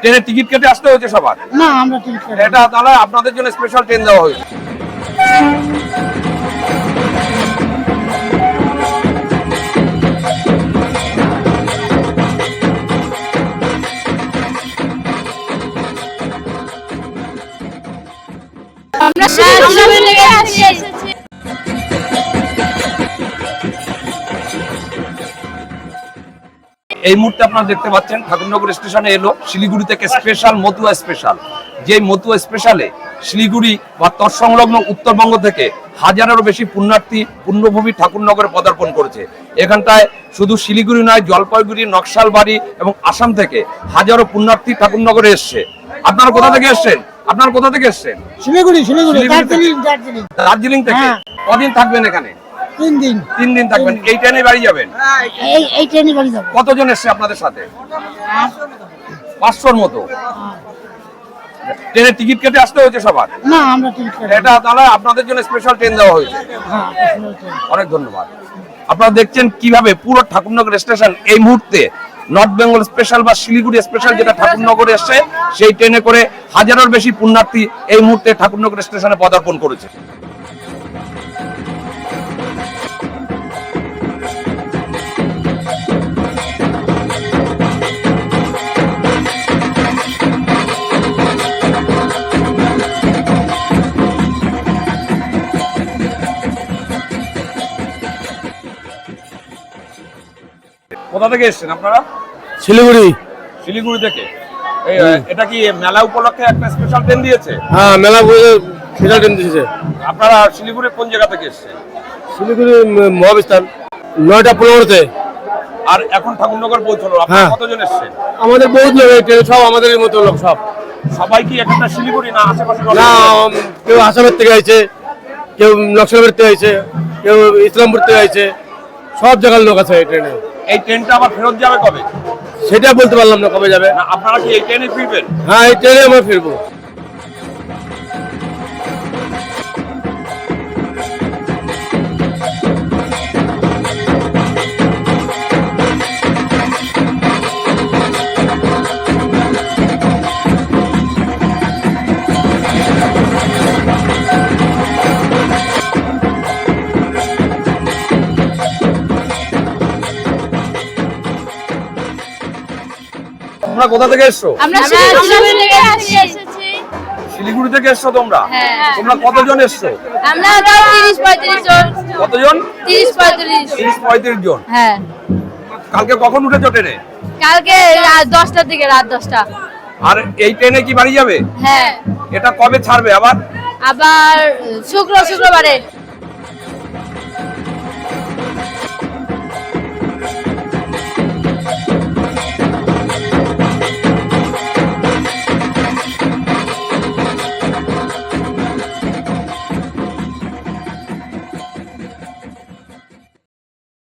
ট্রেনের টিকিট কেটে আসতে হয়েছে সবার। না আমরা টিকিট এটা তাহলে আপনাদের জন্য স্পেশাল ট্রেন দেওয়া হয়েছে। আমরা এই মুহূর্তে আপনারা দেখতে পাচ্ছেন ঠাকুরনগর স্টেশনে এলো শিলিগুড়ি থেকে স্পেশাল মতুয়া স্পেশাল যে মতুয়া স্পেশালে শিলিগুড়ি বা তৎসংলগ্ন উত্তরবঙ্গ থেকে হাজারেরও বেশি পুণ্যার্থী পুণ্যভূমি ঠাকুরনগরে পদার্পণ করেছে। এখানটায় শুধু শিলিগুড়ি নয় জলপাইগুড়ি নকশালবাড়ি এবং আসাম থেকে হাজারো পুণ্যার্থী ঠাকুরনগরে এসছে। আপনারা কোথা থেকে এসছেন? আপনারা কোথা থেকে এসছেন? শিলিগুড়ি শিলিগুড়ি দার্জিলিং। দার্জিলিং থেকে? হ্যাঁ। কদিন থাকবেন এখানে? তিন দিন। তিন দিন থাকবেন। এই ট্রেনে বাড়ি যাবেন? এই এই ট্রেনে যাব। কতজন এসছে আপনাদের সাথে? পাঁচশোর মতো। ট্রেনের টিকিট কেটে আসতে হয়েছে সবার? না আমরা টিকিট কাটি এটা তাহলে আপনাদের জন্য স্পেশাল ট্রেন দেওয়া হয়েছে। হ্যাঁ। অনেক ধন্যবাদ। আপনারা দেখছেন কীভাবে পুরো ঠাকুরনগর স্টেশন এই মুহূর্তে নর্থ বেঙ্গল স্পেশাল বা শিলিগুড়ি স্পেশাল যেটা ঠাকুরনগরে এসছে সেই ট্রেনে করে হাজারের বেশি পুণ্যার্থী এই মুহূর্তে ঠাকুরনগর স্টেশনে পদার্পণ করেছে। কোথা থেকে এসছেন আপনারা? শিলিগুড়ি। শিলিগুড়ি থেকে। এটা কি মেলা উপলক্ষে একটা স্পেশাল ট্রেন দিয়েছে? হ্যাঁ মেলা সেটা ট্রেন দিয়েছে। আপনারা শিলিগুড়ির কোন জায়গা থেকে এসছেন? শিলিগুড়ি মহাবিস্তান নয়টা পনেরোতে। আর এখন ঠাকুরনগর পৌঁছলো। আপনারা হ্যাঁ। কতজন এসছেন? আমাদের বহুত লোক ট্রেন সব আমাদের মতো লোক সব। সবাই কি একটা শিলিগুড়ি না আশেপাশে না কেউ আসামের থেকে আইছে কেউ নকশালবাড়ির থেকে আইছে কেউ ইসলামপুর থেকে আইছে সব জায়গার লোক আছে এই ট্রেনে এই ট্রেনটা আবার ফেরত যাবে কবে? সেটা বলতে পারলাম না কবে যাবে। না আপনারা কি এই ট্রেনে ফিরবেন? হ্যাঁ এই ট্রেনে আমরা ফিরবো। তোমরা কোথা থেকে এসছো? শিলিগুড়ি থেকে এসেছি। শিলিগুড়ি থেকে এসছো তোমরা? হ্যাঁ। তোমরা কতজন এসছো? আমরা তিরিশ পঁয়ত্রিশ জন। কতজন? তিরিশ পঁয়ত্রিশ। তিরিশ পঁয়ত্রিশ জন। হ্যাঁ। কালকে কখন উঠেছো ট্রেনে? কালকে রাত দশটার দিকে রাত দশটা। আর এই ট্রেনে কি বাড়ি যাবে? হ্যাঁ। এটা কবে ছাড়বে আবার? আবার শুক্র শুক্রবারে।